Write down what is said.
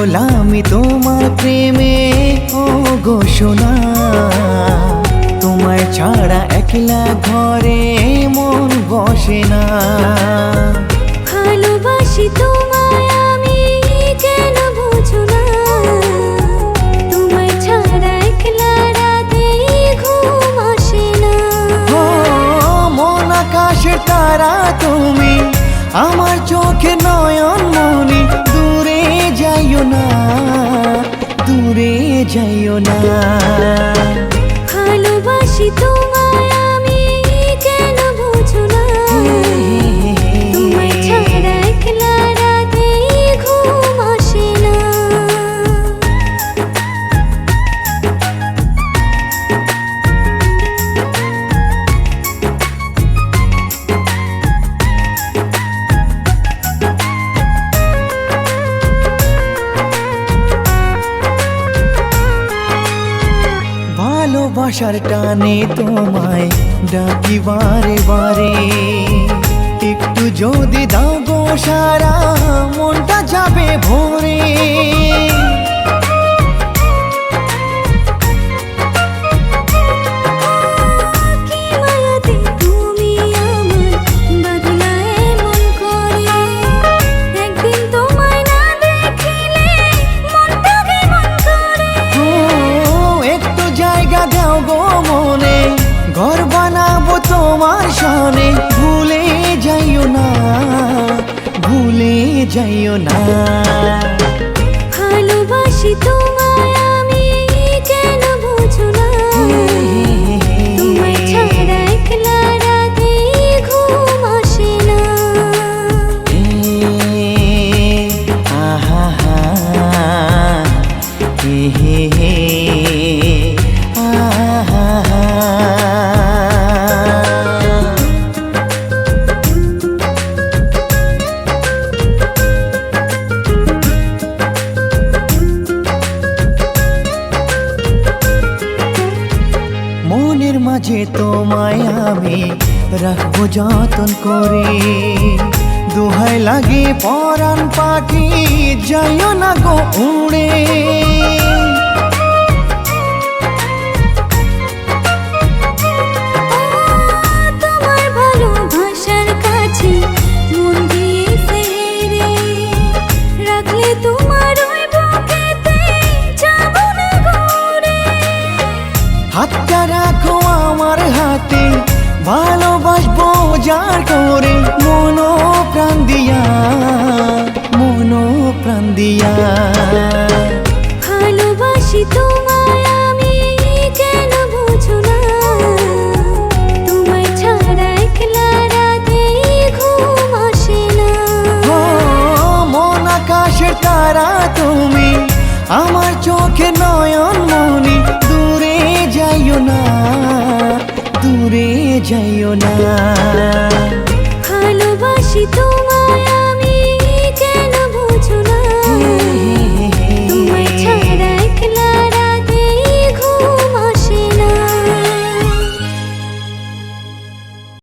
আমি তোমার প্রেমে ও গো সোনা। তোমায় ছাড়া একলা ঘরে মন বসে না। ভালোবাসি তোমায় আমি যেন বুঝো না? তোমায় ছাড়া একলা রাতে ঘুম আসে না। ও মন আকাশে তারা তুমি আমার চোখে নয়ন মনে। যাইও না দূরে যাইও না। ভালোবাসার টানে তোমায় ডাকি বারে বারে। একটু যদি দাও সারা সনে ভুলে যাইও না ভুলে যাইও না। ভালোবাসি তোমায় মাঝে তোমায় আমি রাখব যতন করে। দোহাই লাগে পরাণ পাখি যাইও না গো দিয়া। ভালোবাসি তোমায় আমি কেন বুঝো না। তোমায় ছাড়া একলা রাতে ঘুম আসে না। মন আকাশের তারা তুমি আমার চোখে নয়ন মনি দূরে যাইও না দূরে যাইও না।